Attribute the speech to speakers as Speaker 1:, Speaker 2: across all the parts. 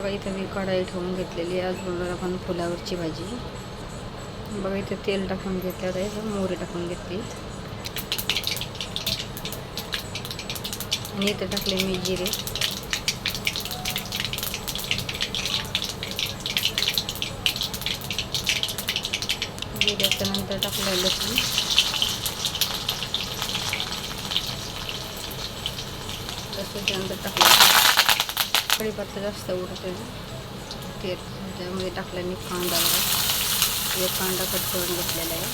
Speaker 1: बघा इथं मी कढाई ठेवून घेतलेली आज बनवणार आपण फुलावरची भाजी. बघा इथं तेल टाकून घेतल्यावर आहे. मोहरी टाकून घेतली. आणि इथं टाकले मी जिरे. जिऱ्याच्या नंतर टाकलं लसूण. लसूणच्या नंतर टाकलं कढीपत्ता जास्त उडते ते त्यामध्ये टाकल्याने कांदा एक कांदा कट करून घेतलेला आहे.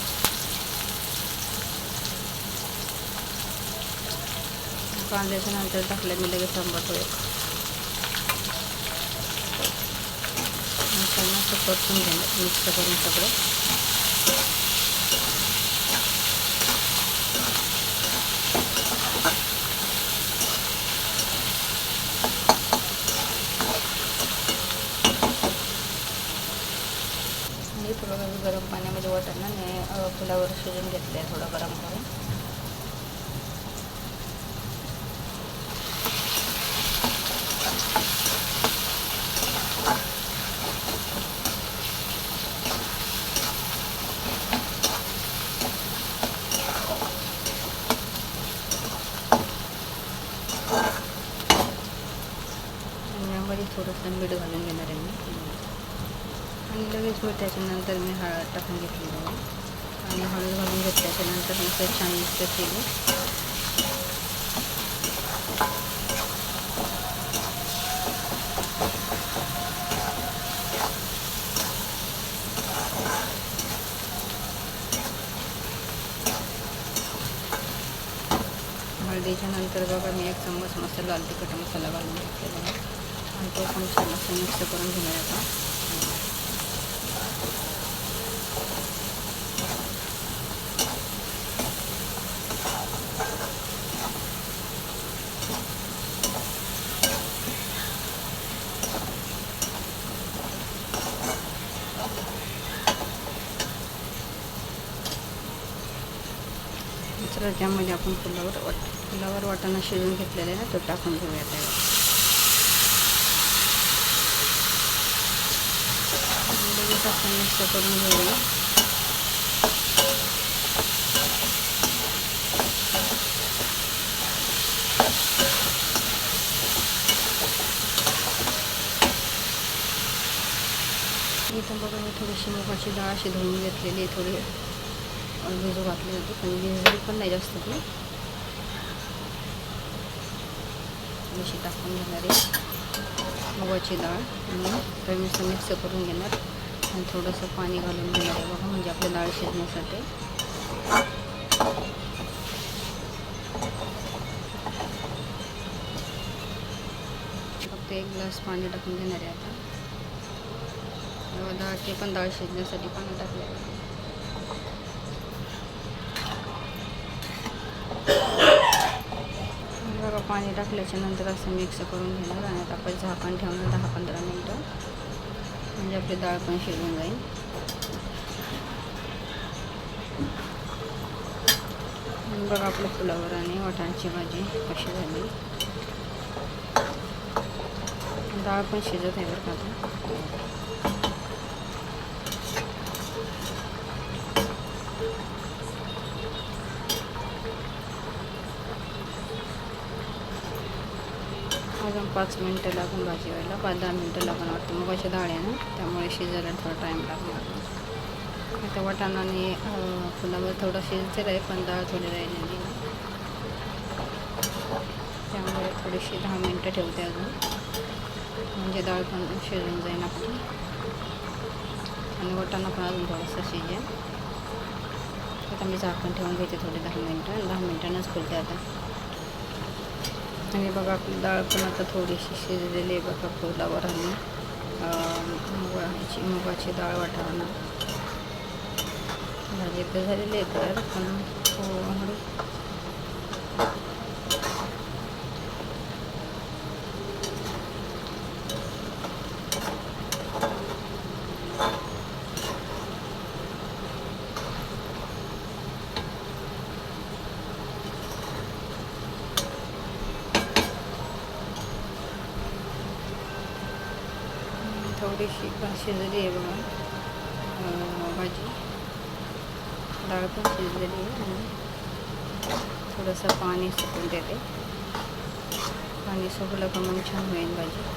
Speaker 1: कांद्याच्या नंतर टाकल्याने मी लगेच टमाटो एक मसाला असं परतून घेणार मिक्स करून सगळं. आणि थोडं गरम पाण्यामध्ये वाटाणा आणि फुलावर शिजून घेतलं आहे थोडं गरम करून आणि यामध्ये थोडंसं मीठ घालून घेणार आहे मी आणि लगेच मी त्याच्यानंतर मी हळद टाकून घेतली आणि हळद घालून घेतल्याच्यानंतर नंतर ते छान मिक्स केले. हळदीच्या नंतर बघा मी एक चम्मच मसाला लाल तिखट मसाला घालून घेतलेला आहे. आणि तो पण छान असं मिक्स करून घेणार आता. तर त्यामध्ये आपण फुलावर वाट फुलावर वाटाणा शिजून घेतलेला आहे ना तो टाकून घेऊया त्यावर. लगेच आपण मिक्स करून घेऊया. इथं बघा मी थोडीशी मुगाची डाळ अशी धुवून घेतलेली आहे थोडी. भिजू घातली होते पण भिजली पण नाही जास्त ती. अशी टाकून घेणार आहे मुगाची डाळ आणि रवीचं मिक्स करून घेणार. आणि थोडंसं पाणी घालून घेणार आहे बघा म्हणजे आपल्या डाळ शिजण्यासाठी. फक्त एक ग्लास पाणी टाकून घेणार आहे आता. डाळ ते पण डाळ शिजण्यासाठी पाणी टाकलं पाणी टाकल्याच्या नंतर असं मिक्स करून घेणार आणि आता आपण झाकण ठेवणार दहा पंधरा मिनटं. म्हणजे आपली डाळ पण शिजून जाईल. बघा आपलं फुलावर आणि वाटाण्याची भाजी कशी झाली. डाळ पण शिजत आहे बरं का पाच मिनटं लागून भाजी व्हायला पाच दहा मिनटं लागून वाटतं. मग अशा डाळ आहे ना त्यामुळे शिजायला थोडा टाईम लागणार आता वाटाणाने फुलामध्ये थोडं शिजते आहे पण डाळ थोडी राहिलेली त्यामुळे थोडीशी दहा मिनटं ठेवते अजून. म्हणजे डाळ पण शिजून जाईल आपली. आणि वाटाणा पण अजून थोडासा शिजेल. आता मी झाकण ठेवून घेते थोडे दहा मिनटं. दहा मिनटानंच खुलते आता. आणि बघा आपली डाळ पण आता थोडीशी शिजलेली आहे बघा फुलावर आणि मुगाची मुगाची डाळ वाटावणार भाजी तर झालेली आहे तर पण हो, थोडी थोडीशी पण शिजली आहे बघा अं, भाजी डाळ पण शिजलेली आहे आणि थोडंसं पाणी सुकून देते पाणी सुकलं का मग छान होईल भाजी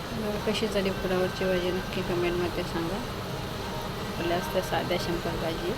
Speaker 1: बरं, कशी झाली फुलावरची भाजी नक्की कमेंटमध्ये सांगा. आपल्या असते साध्या शंकर भाजी